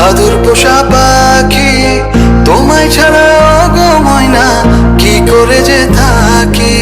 আদুর পোষা পাখি তোমায় ছাড়া অগময় না কি করে যে থাকি?